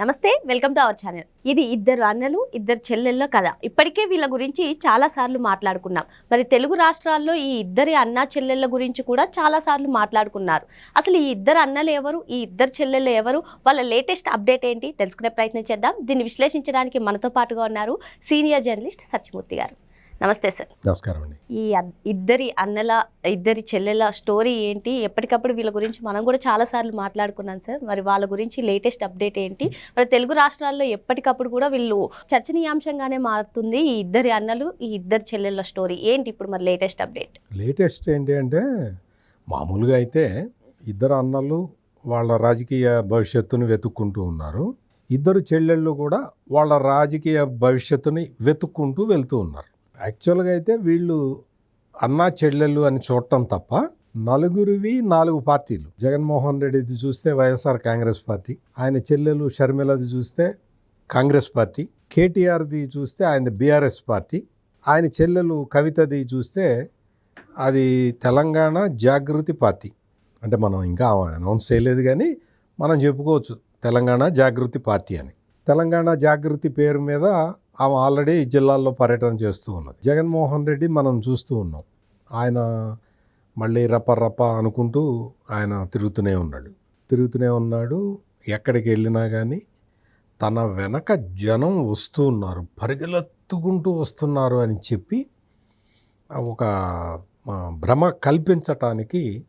నమస్తే welcome to our channel. ఇది ఇద్దరు అన్నలు ఇద్దరు చెల్లెళ్ళ కథ. ఇప్పటికే వీళ్ళ గురించి చాలా సార్లు మాట్లాడుకున్నాం. మరి తెలుగు రాష్ట్రాల్లో ఈ ఇద్దరి అన్న చెల్లెళ్ళ గురించి కూడా చాలా సార్లు మాట్లాడుకున్నారు. అసలు ఈ ఇద్దరు అన్నలు ఎవరు ఈ ఇద్దరు చెల్లెళ్ళు ఎవరు వాళ్ళ లేటెస్ట్ అప్డేట్ ఏంటి తెలుసుకునే ప్రయత్నం చేద్దాం. దీన్ని విశ్లేషించడానికి మనతో పాటుగా ఉన్నారు సీనియర్ జర్నలిస్ట్ సత్యమూర్తి గారు. నమస్తే సార్. నమస్కారం అండి. ఈ ఇద్దరి అన్నల ఇద్దరి చెల్లెల స్టోరీ ఏంటి? ఎప్పటికప్పుడు వీళ్ళ గురించి మనం కూడా చాలా సార్లు మాట్లాడుకున్నాం సార్. మరి వాళ్ళ గురించి లేటెస్ట్ అప్డేట్ ఏంటి? మరి తెలుగు రాష్ట్రాల్లో ఎప్పటికప్పుడు కూడా వీళ్ళు చర్చనీయాంశంగానే మారుతుంది ఈ ఇద్దరి అన్నలు ఈ ఇద్దరి చెల్లెళ్ళ స్టోరీ. ఏంటి ఇప్పుడు మరి లేటెస్ట్ అప్డేట్? లేటెస్ట్ ఏంటి అంటే మామూలుగా అయితే ఇద్దరు అన్నలు వాళ్ళ రాజకీయ భవిష్యత్తుని వెతుక్కుంటూ ఉన్నారు. ఇద్దరు చెల్లెళ్ళు కూడా వాళ్ళ రాజకీయ భవిష్యత్తుని వెతుక్కుంటూ వెళ్తూ ఉన్నారు. యాక్చువల్గా అయితే వీళ్ళు అన్నా చెల్లెళ్ళు అని చూడటం తప్ప నలుగురివి నాలుగు పార్టీలు. జగన్మోహన్ రెడ్డిది చూస్తే వైఎస్ఆర్ కాంగ్రెస్ పార్టీ ఆయన చెల్లెలు షర్మిలది చూస్తే కాంగ్రెస్ పార్టీ కేటీఆర్ది చూస్తే ఆయన బీఆర్ఎస్ పార్టీ ఆయన చెల్లెలు కవితది చూస్తే అది తెలంగాణ జాగృతి పార్టీ. అంటే మనం ఇంకా అనౌన్స్ చేయలేదు కానీ మనం చెప్పుకోవచ్చు తెలంగాణ జాగృతి పార్టీ అని. తెలంగాణ జాగృతి పేరు మీద ఆమె ఆల్రెడీ ఈ జిల్లాల్లో పర్యటన చేస్తూ ఉన్నది. జగన్మోహన్ రెడ్డి మనం చూస్తూ ఉన్నాం. ఆయన మళ్ళీ రప రప అనుకుంటూ ఆయన తిరుగుతూనే ఉన్నాడు. తిరుగుతూనే ఉన్నాడు. ఎక్కడికి వెళ్ళినా కానీ తన వెనక జనం వస్తూ ఉన్నారు. పరిగెలెత్తుకుంటూ వస్తున్నారు అని చెప్పి ఒక భ్రమ కల్పించటానికి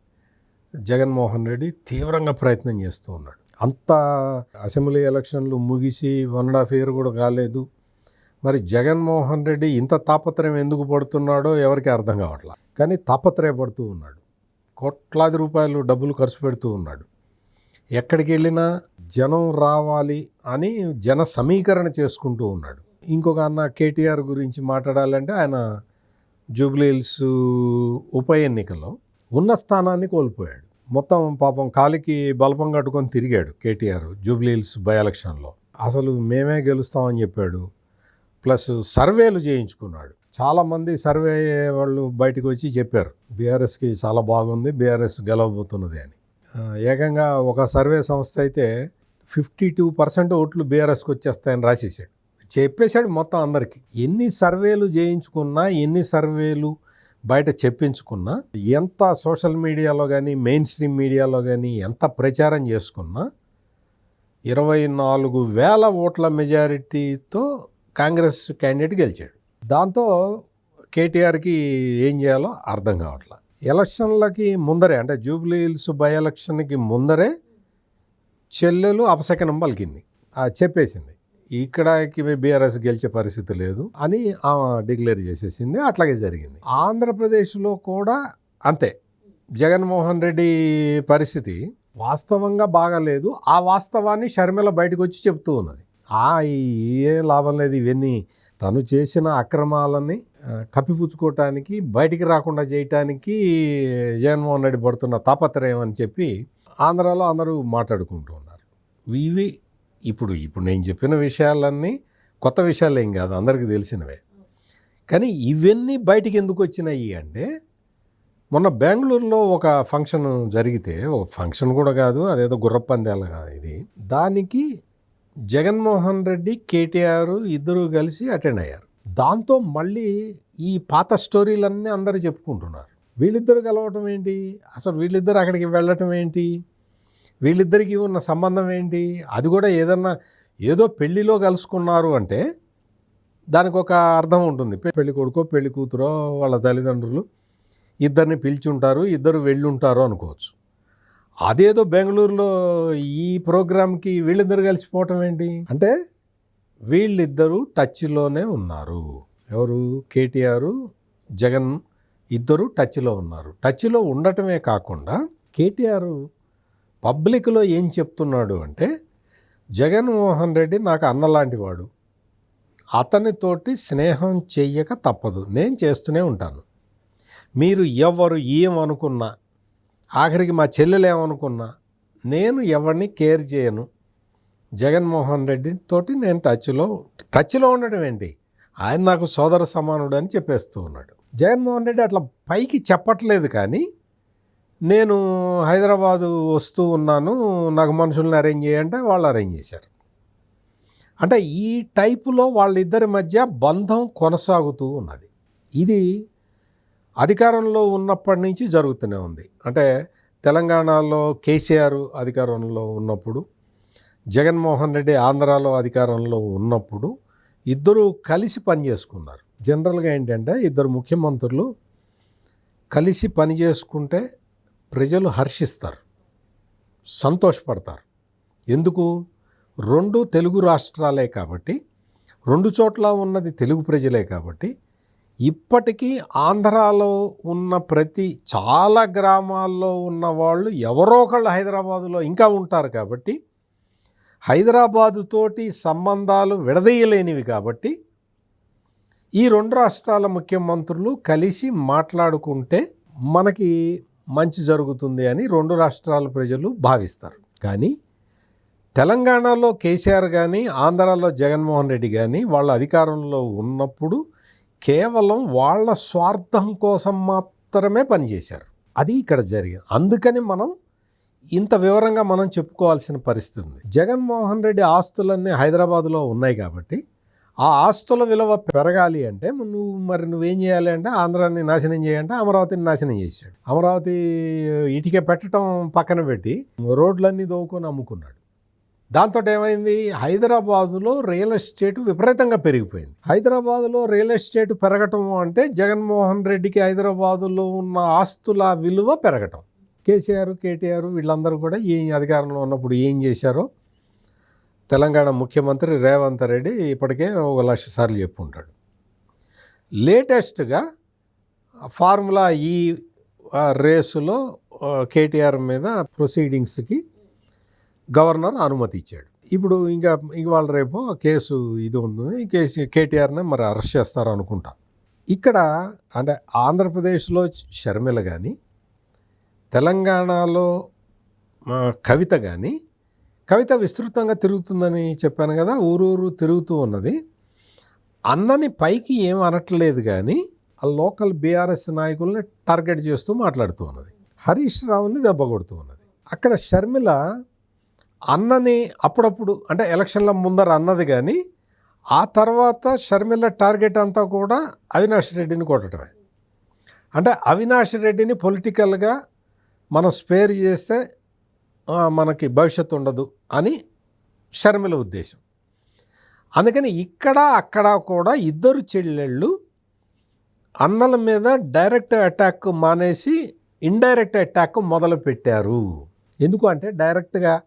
జగన్మోహన్ రెడ్డి తీవ్రంగా ప్రయత్నం చేస్తూ ఉన్నాడు. అంత అసెంబ్లీ ఎలక్షన్లు ముగిసి వన్ అండ్ హాఫ్ ఇయర్ కూడా కాలేదు. మరి జగన్మోహన్ రెడ్డి ఇంత తాపత్రయం ఎందుకు పడుతున్నాడో ఎవరికి అర్థం కావట్లా. కానీ తాపత్రయపడుతూ ఉన్నాడు. కోట్లాది రూపాయలు డబ్బులు ఖర్చు పెడుతూ ఉన్నాడు. ఎక్కడికి వెళ్ళినా జనం రావాలి అని జన సమీకరణ చేసుకుంటూ ఉన్నాడు. ఇంకొక అన్న కేటీఆర్ గురించి మాట్లాడాలంటే ఆయన జూబ్లీహిల్స్ ఉప ఎన్నికలో ఉన్న స్థానాన్ని కోల్పోయాడు. మొత్తం పాపం కాలికి బలపం కట్టుకొని తిరిగాడు కేటీఆర్ జూబ్లీహిల్స్ బై ఎలక్షన్లో. అసలు మేమే గెలుస్తామని చెప్పాడు. ప్లస్ సర్వేలు చేయించుకున్నాడు. చాలామంది సర్వే వాళ్ళు బయటకు వచ్చి చెప్పారు బీఆర్ఎస్కి చాలా బాగుంది బీఆర్ఎస్ గెలవబోతున్నది అని. ఏకంగా ఒక సర్వే సంస్థ అయితే ఫిఫ్టీ టూ పర్సెంట్ ఓట్లు బీఆర్ఎస్కి వచ్చేస్తాయని రాసేసాడు చెప్పేశాడు మొత్తం అందరికీ. ఎన్ని సర్వేలు చేయించుకున్నా ఎన్ని సర్వేలు బయట చెప్పించుకున్నా ఎంత సోషల్ మీడియాలో కానీ మెయిన్ స్ట్రీమ్ మీడియాలో కానీ ఎంత ప్రచారం చేసుకున్నా ఇరవై నాలుగు వేల ఓట్ల మెజారిటీతో కాంగ్రెస్ క్యాండిడేట్ గెలిచాడు. దాంతో కేటీఆర్కి ఏం చేయాలో అర్థం కావట్లా. ఎలక్షన్లకి ముందరే అంటే జూబ్లీ హిల్స్ బై ఎలక్షన్కి ముందరే చెల్లెలు అపశకనం పలికింది. చెప్పేసింది ఇక్కడకి బీఆర్ఎస్ గెలిచే పరిస్థితి లేదు అని డిక్లేర్ చేసేసింది. అట్లాగే జరిగింది. ఆంధ్రప్రదేశ్లో కూడా అంతే. జగన్మోహన్ రెడ్డి పరిస్థితి వాస్తవంగా బాగాలేదు. ఆ వాస్తవాన్ని షర్మిల బయటకు వచ్చి చెప్తూ ఉన్నది. ఏం లాభం లేదు ఇవన్నీ. తను చేసిన అక్రమాలని కప్పిపుచ్చుకోవటానికి బయటికి రాకుండా చేయటానికి జగన్మోహన్ రెడ్డి పడుతున్న తాపత్రయం అని చెప్పి ఆంధ్రాలో అందరూ మాట్లాడుకుంటూ ఉన్నారు. ఇవి ఇప్పుడు ఇప్పుడు నేను చెప్పిన విషయాలన్నీ కొత్త విషయాలు ఏం కాదు అందరికీ తెలిసినవే. కానీ ఇవన్నీ బయటికి ఎందుకు వచ్చినాయి అంటే మొన్న బెంగళూరులో ఒక ఫంక్షన్ జరిగితే ఒక ఫంక్షన్ కూడా కాదు అదేదో గుర్రపందాల కాదు ఇది. దానికి జగన్మోహన్ రెడ్డి కేటీఆర్ ఇద్దరు కలిసి అటెండ్ అయ్యారు. దాంతో మళ్ళీ ఈ పాత స్టోరీలన్నీ అందరూ చెప్పుకుంటున్నారు. వీళ్ళిద్దరు కలవటం ఏంటి? అసలు వీళ్ళిద్దరు అక్కడికి వెళ్ళటం ఏంటి? వీళ్ళిద్దరికి ఉన్న సంబంధం ఏంటి? అది కూడా ఏదన్నా ఏదో పెళ్ళిలో కలుసుకున్నారు అంటే దానికి ఒక అర్థం ఉంటుంది. పెళ్ళి కొడుకో పెళ్ళి కూతురో వాళ్ళ తల్లిదండ్రులు ఇద్దరిని పిలిచి ఉంటారు ఇద్దరు వెళ్ళుంటారు అనుకోవచ్చు. అదేదో బెంగళూరులో ఈ ప్రోగ్రాంకి వీళ్ళిద్దరు కలిసిపోవటం ఏంటి? అంటే వీళ్ళిద్దరూ టచ్లోనే ఉన్నారు. ఎవరు? కేటీఆర్ జగన్ ఇద్దరు టచ్లో ఉన్నారు. టచ్లో ఉండటమే కాకుండా కేటీఆర్ పబ్లిక్లో ఏం చెప్తున్నాడు అంటే జగన్మోహన్ రెడ్డి నాకు అన్నలాంటి వాడు. అతనితోటి స్నేహం చెయ్యక తప్పదు. నేను చేస్తూనే ఉంటాను. మీరు ఎవరు ఏమనుకున్నా ఆఖరికి మా చెల్లెలు ఏమనుకున్నా నేను ఎవరిని కేర్ చేయను. జగన్మోహన్ రెడ్డి తోటి నేను టచ్లో టచ్లో ఉండడం ఏంటి? ఆయన నాకు సోదర సమానుడు అని చెప్పేస్తూ ఉన్నాడు. జగన్మోహన్ రెడ్డి అట్లా పైకి చెప్పట్లేదు కానీ నేను హైదరాబాదు వస్తూ ఉన్నాను నాకు మనుషుల్ని అరేంజ్ చేయంటే వాళ్ళు అరేంజ్ చేశారు. అంటే ఈ టైపులో వాళ్ళిద్దరి మధ్య బంధం కొనసాగుతూ ఉన్నది. ఇది అధికారంలో ఉన్నప్పటి నుంచి జరుగుతూనే ఉంది. అంటే తెలంగాణలో కేసీఆర్ అధికారంలో ఉన్నప్పుడు జగన్మోహన్ రెడ్డి ఆంధ్రాలో అధికారంలో ఉన్నప్పుడు ఇద్దరు కలిసి పనిచేసుకున్నారు జనరల్గా ఏంటంటే ఇద్దరు ముఖ్యమంత్రులు కలిసి పని చేసుకుంటే ప్రజలు హర్షిస్తారు సంతోషపడతారు. ఎందుకు? రెండు తెలుగు రాష్ట్రాలే కాబట్టి రెండు చోట్ల ఉన్నది తెలుగు ప్రజలే కాబట్టి ఇప్పటికీ ఆంధ్రాలో ఉన్న ప్రతి చాలా గ్రామాల్లో ఉన్న వాళ్ళు ఎవరో ఒకళ్ళు హైదరాబాదులో ఇంకా ఉంటారు కాబట్టి హైదరాబాదుతోటి సంబంధాలు విడదీయలేనివి కాబట్టి ఈ రెండు రాష్ట్రాల ముఖ్యమంత్రులు కలిసి మాట్లాడుకుంటే మనకి మంచి జరుగుతుంది అని రెండు రాష్ట్రాల ప్రజలు భావిస్తారు. కానీ తెలంగాణలో కేసీఆర్ కానీ ఆంధ్రాలో జగన్మోహన్ రెడ్డి కానీ వాళ్ళ అధికారంలో ఉన్నప్పుడు కేవలం వాళ్ళ స్వార్థం కోసం మాత్రమే పనిచేశారు. అది ఇక్కడ జరిగింది. అందుకని మనం ఇంత వివరంగా మనం చెప్పుకోవాల్సిన పరిస్థితి ఉంది. జగన్మోహన్ రెడ్డి ఆస్తులన్నీ హైదరాబాదులో ఉన్నాయి కాబట్టి ఆ ఆస్తుల విలువ పెరగాలి అంటే నువ్వు మరి నువ్వేం చేయాలి అంటే ఆంధ్రాన్ని నాశనం చేయాలంటే అమరావతిని నాశనం చేశాడు. అమరావతి ఇటుక పెట్టడం పక్కన పెట్టి రోడ్లన్నీ దోవుకొని అమ్ముకున్నాడు. దాంతో ఏమైంది హైదరాబాదులో రియల్ ఎస్టేట్ విపరీతంగా పెరిగిపోయింది. హైదరాబాదులో రియల్ ఎస్టేట్ పెరగటం అంటే జగన్మోహన్ రెడ్డికి హైదరాబాదులో ఉన్న ఆస్తుల విలువ పెరగటం. కేసీఆర్ కేటీఆర్ వీళ్ళందరూ కూడా ఏ అధికారంలో ఉన్నప్పుడు ఏం చేశారో? తెలంగాణ ముఖ్యమంత్రి రేవంత్ రెడ్డి ఇప్పటికే ఒక లక్ష సార్లు చెప్పుకుంటాడు లేటెస్ట్గా ఫార్ములా ఈ రేసులో కేటీఆర్ మీద ప్రొసీడింగ్స్కి గవర్నర్ అనుమతి ఇచ్చాడు. ఇప్పుడు ఇంకా ఇవాళ రేపు కేసు ఇది ఉంటుంది. కేసు కేటీఆర్ని మరి అరెస్ట్ చేస్తారు అనుకుంటా. ఇక్కడ అంటే ఆంధ్రప్రదేశ్లో షర్మిల కానీ తెలంగాణలో కవిత కానీ కవిత విస్తృతంగా తిరుగుతుందని చెప్పాను కదా ఊరూరు తిరుగుతూ ఉన్నది. అన్నని పైకి ఏం అనట్లేదు కానీ ఆ లోకల్ బీఆర్ఎస్ నాయకుల్ని టార్గెట్ చేస్తూ మాట్లాడుతూ ఉన్నది. హరీష్ రావుని దెబ్బ కొడుతూ ఉన్నది. అక్కడ షర్మిల అన్నని అప్పుడప్పుడు అంటే ఎలక్షన్ల ముందర అన్నది కానీ ఆ తర్వాత షర్మిల టార్గెట్ అంతా కూడా అవినాష్ రెడ్డిని కొట్టడమే. అంటే అవినాష్ రెడ్డిని పొలిటికల్గా మనం స్పేర్ చేస్తే మనకి భవిష్యత్తు ఉండదు అని షర్మిల ఉద్దేశం. అందుకని ఇక్కడ అక్కడ కూడా ఇద్దరు చెల్లెళ్ళు అన్నల మీద డైరెక్ట్ అటాక్ మానేసి ఇండైరెక్ట్ అటాక్ మొదలు పెట్టారు ఎందుకు అంటే డైరెక్ట్గా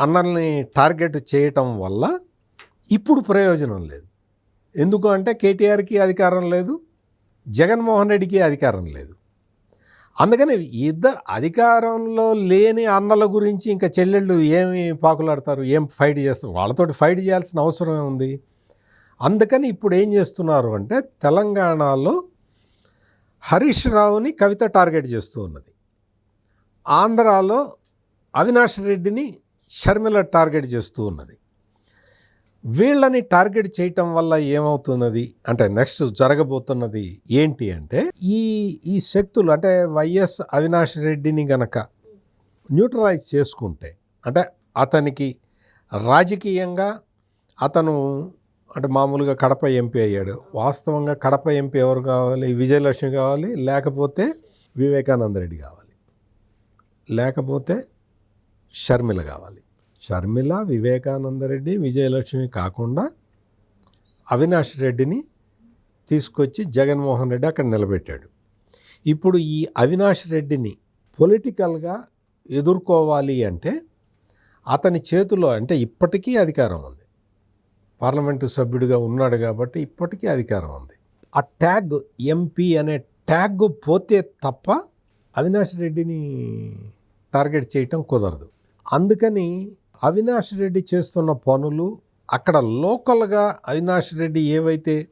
అన్నల్ని టార్గెట్ చేయటం వల్ల ఇప్పుడు ప్రయోజనం లేదు. ఎందుకు అంటే కేటీఆర్కి అధికారం లేదు జగన్మోహన్ రెడ్డికి అధికారం లేదు. అందుకని ఇద్దరు అధికారంలో లేని అన్నల గురించి ఇంకా చెల్లెళ్ళు ఏమి పాకులాడతారు ఏం ఫైట్ చేస్తారు? వాళ్ళతోటి ఫైట్ చేయాల్సిన అవసరం ఉంది. అందుకని ఇప్పుడు ఏం చేస్తున్నారు అంటే తెలంగాణలో హరీష్ రావుని కవిత టార్గెట్ చేస్తూ ఉన్నది. ఆంధ్రాలో అవినాష్ రెడ్డిని షర్మిల టార్గెట్ చేస్తూ ఉన్నది. వీళ్ళని టార్గెట్ చేయటం వల్ల ఏమవుతున్నది? అంటే నెక్స్ట్ జరగబోతున్నది ఏంటి అంటే ఈ ఈ శక్తులు అంటే వైఎస్ అవినాష్ రెడ్డిని గనక న్యూట్రలైజ్ చేసుకుంటే అంటే అతనికి రాజకీయంగా అతను అంటే మామూలుగా కడప ఎంపీ అయ్యాడు. వాస్తవంగా కడప ఎంపీ ఎవరు కావాలి? విజయలక్ష్మి కావాలి? లేకపోతే వివేకానంద రెడ్డి కావాలి. లేకపోతే షర్మిల కావాలి. షర్మిల వివేకానంద రెడ్డి విజయలక్ష్మి కాకుండా అవినాష్ రెడ్డిని తీసుకొచ్చి జగన్మోహన్ రెడ్డి అక్కడ నిలబెట్టాడు. ఇప్పుడు ఈ అవినాష్ రెడ్డిని పొలిటికల్గా ఎదుర్కోవాలి అంటే అతని చేతిలో అంటే ఇప్పటికీ అధికారం ఉంది. పార్లమెంటు సభ్యుడిగా ఉన్నాడు కాబట్టి ఇప్పటికీ అధికారం ఉంది. ఆ ట్యాగ్ ఎంపీ అనే ట్యాగ్ పోతే తప్ప అవినాష్ రెడ్డిని టార్గెట్ చేయటం కుదరదు. అందుకని అవినాష్ రెడ్డి చేస్తున్న పనులు అక్కడ లోకల్గా అవినాష్ రెడ్డి ఏవైతే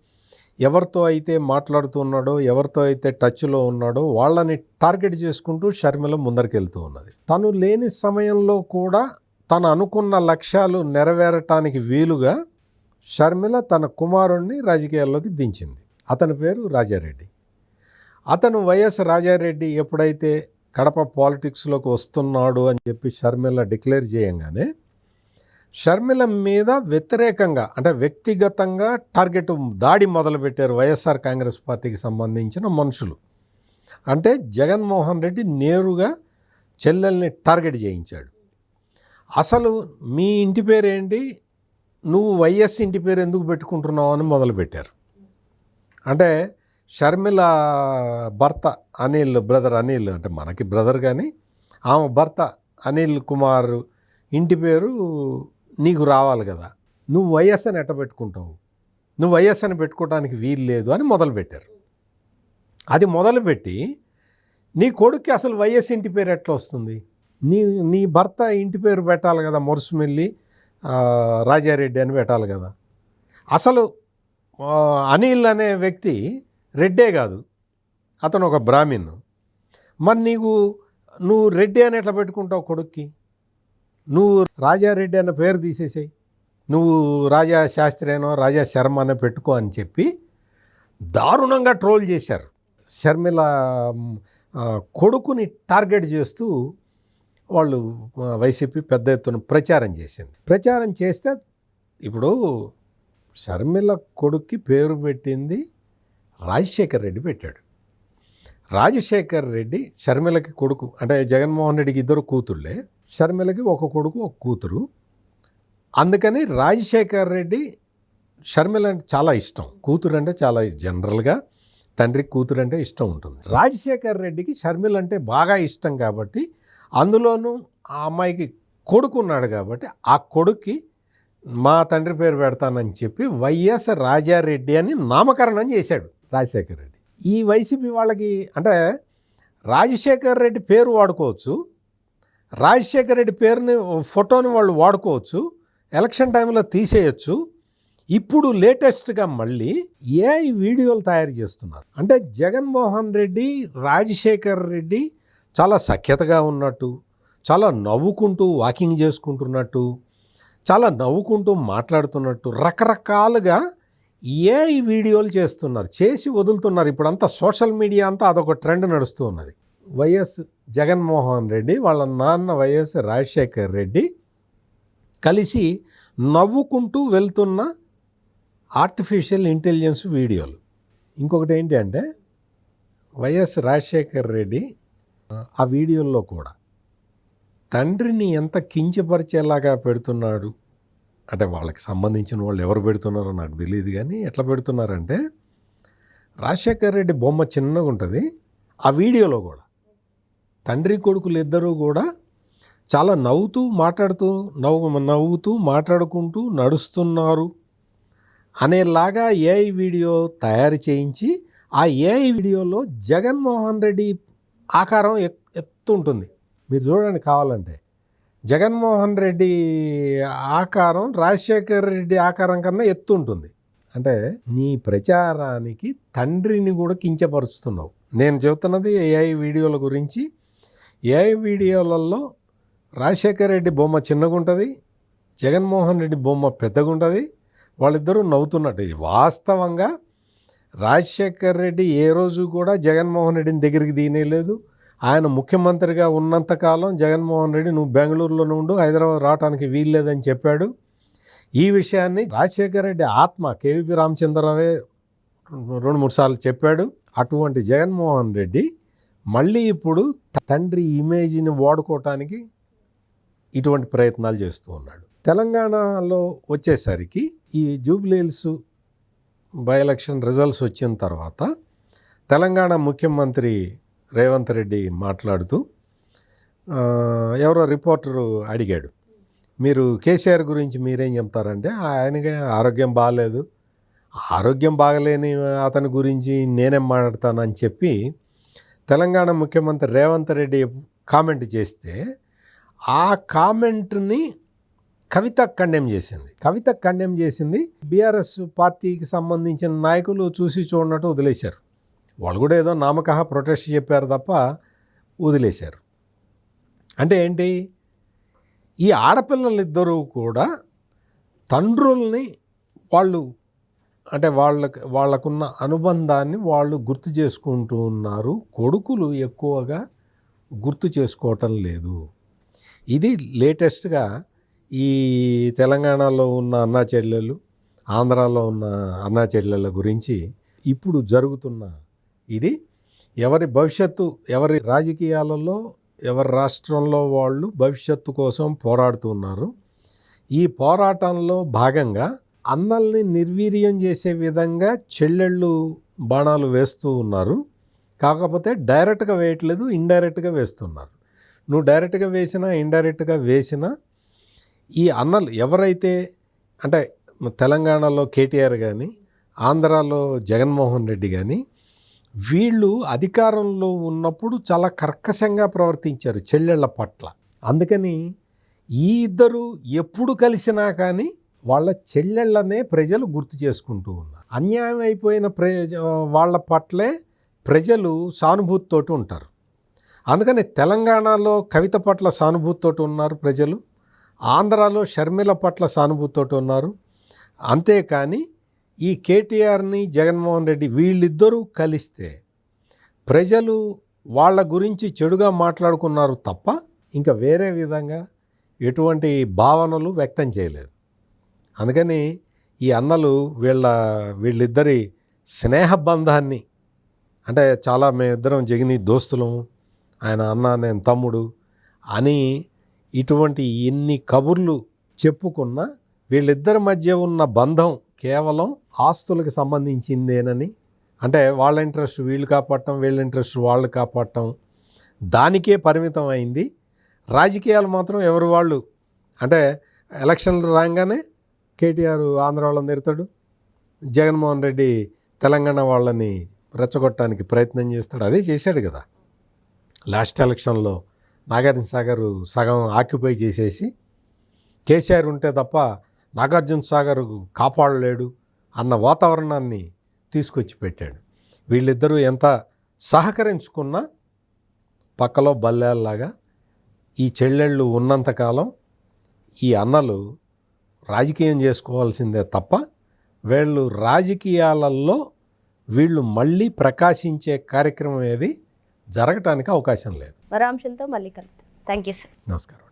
ఎవరితో అయితే మాట్లాడుతున్నాడో ఎవరితో అయితే టచ్లో ఉన్నాడో వాళ్ళని టార్గెట్ చేసుకుంటూ షర్మిల ముందరికెళ్తూ ఉన్నది. తను లేని సమయంలో కూడా తను అనుకున్న లక్ష్యాలు నెరవేరటానికి వీలుగా షర్మిల తన కుమారుణ్ణి రాజకీయాల్లోకి దించింది. అతని పేరు రాజారెడ్డి. అతను వైఎస్ రాజారెడ్డి ఎప్పుడైతే కడప పాలిటిక్స్లోకి వస్తున్నాడు అని చెప్పి షర్మిల డిక్లేర్ చేయంగానే షర్మిల మీద వ్యతిరేకంగా అంటే వ్యక్తిగతంగా టార్గెట్ దాడి మొదలుపెట్టారు వైఎస్ఆర్ కాంగ్రెస్ పార్టీకి సంబంధించిన మనుషులు. అంటే జగన్మోహన్ రెడ్డి నేరుగా చెల్లెల్ని టార్గెట్ చేయించాడు. అసలు మీ ఇంటి పేరేంటి? నువ్వు వైఎస్ ఇంటి పేరు ఎందుకు పెట్టుకుంటున్నావు అని మొదలుపెట్టారు. అంటే షర్మిల భర్త అనిల్ బ్రదర్ అనిల్ అంటే మనకి బ్రదర్ కానీ ఆమె భర్త అనిల్ కుమార్ ఇంటి పేరు నీకు రావాలి కదా. నువ్వు వైఎస్ అని ఎట్ట పెట్టుకుంటావు నువ్వు వైఎస్ అని పెట్టుకోవడానికి వీలు లేదు అని మొదలుపెట్టారు. అది మొదలుపెట్టి నీ కొడుక్కి అసలు వైఎస్ ఇంటి పేరు ఎట్లా వస్తుంది? నీ నీ భర్త ఇంటి పేరు పెట్టాలి కదా మురుసుమిల్లి రాజారెడ్డి అని పెట్టాలి కదా. అసలు అనిల్ అనే వ్యక్తి రెడ్డే కాదు. అతను ఒక బ్రాహ్మిన్ మరి నీకు నువ్వు రెడ్డి అని ఎట్లా పెట్టుకుంటావు కొడుక్కి? నువ్వు రాజారెడ్డి అన్న పేరు తీసేసాయి. నువ్వు రాజా శాస్త్రేనో రాజా శర్మ అనే పెట్టుకో అని చెప్పి దారుణంగా ట్రోల్ చేశారు. షర్మిల కొడుకుని టార్గెట్ చేస్తూ వాళ్ళు వైసీపీ పెద్ద ఎత్తున ప్రచారం చేసింది. ప్రచారం చేస్తే ఇప్పుడు షర్మిల కొడుక్కి పేరు పెట్టింది రాజశేఖర్ రెడ్డి పెట్టాడు. రాజశేఖర్ రెడ్డి షర్మిలకి కొడుకు అంటే జగన్మోహన్ రెడ్డికి ఇద్దరు కూతుళ్ళే షర్మిలకి ఒక కొడుకు ఒక కూతురు. అందుకని రాజశేఖర్ రెడ్డి షర్మిల అంటే చాలా ఇష్టం. కూతురు అంటే చాలా జనరల్గా తండ్రికి కూతురు అంటే ఇష్టం ఉంటుంది. రాజశేఖర్ రెడ్డికి షర్మిల అంటే బాగా ఇష్టం కాబట్టి అందులోనూ ఆ అమ్మాయికి కొడుకు ఉన్నాడు కాబట్టి ఆ కొడుక్కి మా తండ్రి పేరు పెడతానని చెప్పి వైఎస్ రాజారెడ్డి అని నామకరణం చేశాడు. రాజశేఖర్ రెడ్డి. ఈ వైసీపీ వాళ్ళకి అంటే రాజశేఖర్ రెడ్డి పేరు వాడుకోవచ్చు. రాజశేఖర్ రెడ్డి పేరుని ఫోటోని వాళ్ళు వాడుకోవచ్చు. ఎలక్షన్ టైంలో తీసేయచ్చు. ఇప్పుడు లేటెస్ట్గా మళ్ళీ ఏఐ వీడియోలు తయారు చేస్తున్నారు. అంటే జగన్మోహన్ రెడ్డి రాజశేఖర్ రెడ్డి చాలా సఖ్యతగా ఉన్నట్టు చాలా నవ్వుకుంటూ వాకింగ్ చేసుకుంటున్నట్టు చాలా నవ్వుకుంటూ మాట్లాడుతున్నట్టు రకరకాలుగా ఏఐ వీడియోలు చేస్తున్నారు చేసి వదులుతున్నారు. ఇప్పుడంతా సోషల్ మీడియా అంతా అదొక ట్రెండ్ నడుస్తూ ఉన్నది. వైఎస్ జగన్మోహన్ రెడ్డి వాళ్ళ నాన్న వైఎస్ రాజశేఖర్ రెడ్డి కలిసి నవ్వుకుంటూ వెళ్తున్న ఆర్టిఫిషియల్ ఇంటెలిజెన్స్ వీడియోలు. ఇంకొకటి ఏంటి అంటే వైఎస్ రాజశేఖర్ రెడ్డి ఆ వీడియోల్లో కూడా తండ్రిని ఎంత కించపరిచేలాగా పెడుతున్నాడు అంటే వాళ్ళకి సంబంధించిన వాళ్ళు ఎవరు పెడుతున్నారో నాకు తెలియదు కానీ ఎట్లా పెడుతున్నారంటే రాజశేఖర్ రెడ్డి బొమ్మ చిన్నగా ఉంటుంది ఆ వీడియోలో కూడా. తండ్రి కొడుకులు ఇద్దరూ కూడా చాలా నవ్వుతూ మాట్లాడుతూ నవ్వు నవ్వుతూ మాట్లాడుకుంటూ నడుస్తున్నారు అనేలాగా ఏఐ వీడియో తయారు చేయించి ఆ ఏఐ వీడియోలో జగన్మోహన్ రెడ్డి ఆకారం ఎత్తు ఉంటుంది మీరు చూడండి కావాలంటే. జగన్మోహన్ రెడ్డి ఆకారం రాజశేఖర్ రెడ్డి ఆకారం కన్నా ఎత్తు ఉంటుంది. అంటే నీ ప్రచారానికి తండ్రిని కూడా కించపరుస్తున్నావు. నేను చెబుతున్నది ఏఐ వీడియోల గురించి. ఏఐ వీడియోలలో రాజశేఖర్ రెడ్డి బొమ్మ చిన్నగా ఉంటుంది జగన్మోహన్ రెడ్డి బొమ్మ పెద్దగా ఉంటుంది వాళ్ళిద్దరూ నవ్వుతున్నట్టు. వాస్తవంగా రాజశేఖర్ రెడ్డి ఏ రోజు కూడా జగన్మోహన్ రెడ్డిని దగ్గరికి తీనేలేదు ఆయన ముఖ్యమంత్రిగా ఉన్నంతకాలం జగన్మోహన్ రెడ్డి నువ్వు బెంగళూరులోనే ఉండు హైదరాబాద్ రావడానికి వీల్లేదని చెప్పాడు. ఈ విషయాన్ని రాజశేఖర్ రెడ్డి ఆత్మ కేవీపీ రామచంద్రరావే రెండు మూడు సార్లు చెప్పాడు. అటువంటి జగన్మోహన్ రెడ్డి మళ్ళీ ఇప్పుడు తండ్రి ఇమేజ్ని వాడుకోవటానికి ఇటువంటి ప్రయత్నాలు చేస్తూ ఉన్నాడు. తెలంగాణలో వచ్చేసరికి ఈ జూబ్లీహిల్స్ బై ఎలక్షన్ రిజల్ట్స్ వచ్చిన తర్వాత తెలంగాణ ముఖ్యమంత్రి రేవంత్ రెడ్డి మాట్లాడుతూ ఎవరో రిపోర్టరు అడిగాడు. మీరు కేసీఆర్ గురించి మీరేం చెప్తారంటే ఆయనకి ఆరోగ్యం బాగాలేదు ఆరోగ్యం బాగలేని అతని గురించి నేనేం మాట్లాడతానని చెప్పి తెలంగాణ ముఖ్యమంత్రి రేవంత్ రెడ్డి కామెంట్ చేస్తే ఆ కామెంట్ని కవిత కండెమ్ చేసింది. కవిత కండెమ్ చేసింది. బీఆర్ఎస్ పార్టీకి సంబంధించిన నాయకులు చూసి చూడనట్టు వదిలేశారు. వాళ్ళు కూడా ఏదో నామకహ ప్రొటెస్ట్ చెప్పారు తప్ప వదిలేశారు. అంటే ఏంటి? ఈ ఆడపిల్లలిద్దరూ కూడా తండ్రుల్ని వాళ్ళు అంటే వాళ్ళకి వాళ్ళకున్న అనుబంధాన్ని వాళ్ళు గుర్తు చేసుకుంటూ ఉన్నారు. కొడుకులు ఎక్కువగా గుర్తు చేసుకోవటం లేదు. ఇది లేటెస్ట్గా ఈ తెలంగాణలో ఉన్న అన్నా చెల్లెలు ఆంధ్రాలో ఉన్న అన్నా చెల్లెల గురించి ఇప్పుడు జరుగుతున్న ఇది ఎవరి భవిష్యత్తు ఎవరి రాజకీయాలలో ఎవరి రాష్ట్రంలో వాళ్ళు భవిష్యత్తు కోసం పోరాడుతున్నారు. ఈ పోరాటంలో భాగంగా అన్నల్ని నిర్వీర్యం చేసే విధంగా చెల్లెళ్ళు బాణాలు వేస్తూ ఉన్నారు. కాకపోతే డైరెక్ట్గా వేయట్లేదు ఇండైరెక్ట్గా వేస్తున్నారు. నువ్వు డైరెక్ట్గా వేసినా ఇండైరెక్ట్గా వేసినా ఈ అన్నలు ఎవరైతే అంటే తెలంగాణలో కేటీఆర్ కానీ ఆంధ్రాలో జగన్మోహన్ రెడ్డి కానీ వీళ్ళు అధికారంలో ఉన్నప్పుడు చాలా కర్కశంగా ప్రవర్తించారు చెల్లెళ్ళ పట్ల. అందుకని ఈ ఇద్దరు ఎప్పుడు కలిసినా కానీ వాళ్ళ చెల్లెళ్ళనే ప్రజలు గుర్తు చేసుకుంటూ ఉన్నారు. అన్యాయం అయిపోయిన ప్రజ వాళ్ళ పట్లే ప్రజలు సానుభూతితోటి ఉంటారు. అందుకని తెలంగాణలో కవిత పట్ల సానుభూతితోటి ఉన్నారు ప్రజలు. ఆంధ్రాలో షర్మిల పట్ల సానుభూతితోటి ఉన్నారు. అంతేకాని ఈ కేటీఆర్ని జగన్మోహన్ రెడ్డి వీళ్ళిద్దరూ కలిస్తే ప్రజలు వాళ్ళ గురించి చెడుగా మాట్లాడుకున్నారు తప్ప ఇంకా వేరే విధంగా ఎటువంటి భావనలు వ్యక్తం చేయలేదు. అందుకని ఈ అన్నలు వీళ్ళ వీళ్ళిద్దరి స్నేహబంధాన్ని అంటే చాలా మేమిద్దరం జగిని దోస్తులము ఆయన అన్న నేను తమ్ముడు అని ఇటువంటి ఎన్ని కబుర్లు చెప్పుకున్నా వీళ్ళిద్దరి మధ్య ఉన్న బంధం కేవలం ఆస్తులకు సంబంధించిందేనని? అంటే వాళ్ళ ఇంట్రెస్ట్ వీళ్ళు కాపాడటం వీళ్ళ ఇంట్రెస్ట్ వాళ్ళు కాపాడటం దానికే పరిమితం అయింది. రాజకీయాలు మాత్రం ఎవరు వాళ్ళు? అంటే ఎలక్షన్లు రాగానే కేటీఆర్ ఆంధ్ర వాళ్ళని తిడతాడు జగన్మోహన్ రెడ్డి తెలంగాణ వాళ్ళని రెచ్చగొట్టడానికి ప్రయత్నం చేస్తాడు. అదే చేశాడు కదా. లాస్ట్ ఎలక్షన్లో నాగార్జున సాగర్ సగం ఆక్యుపై చేసేసి కేసీఆర్ ఉంటే తప్ప నాగార్జున సాగర్ కాపాడలేడు అన్న వాతావరణాన్ని తీసుకొచ్చి పెట్టాడు. వీళ్ళిద్దరూ ఎంత సహకరించుకున్నా పక్కలో బల్లేలాగా ఈ చెల్లెళ్ళు ఉన్నంతకాలం ఈ అన్నలు రాజకీయం చేసుకోవాల్సిందే తప్ప వీళ్ళు రాజకీయాలలో వీళ్ళు మళ్ళీ ప్రకాశించే కార్యక్రమం ఏది జరగటానికి అవకాశం లేదు. మరో అంశంతో మళ్ళీ కలుద్దాం. Thank you sir. నమస్కారం.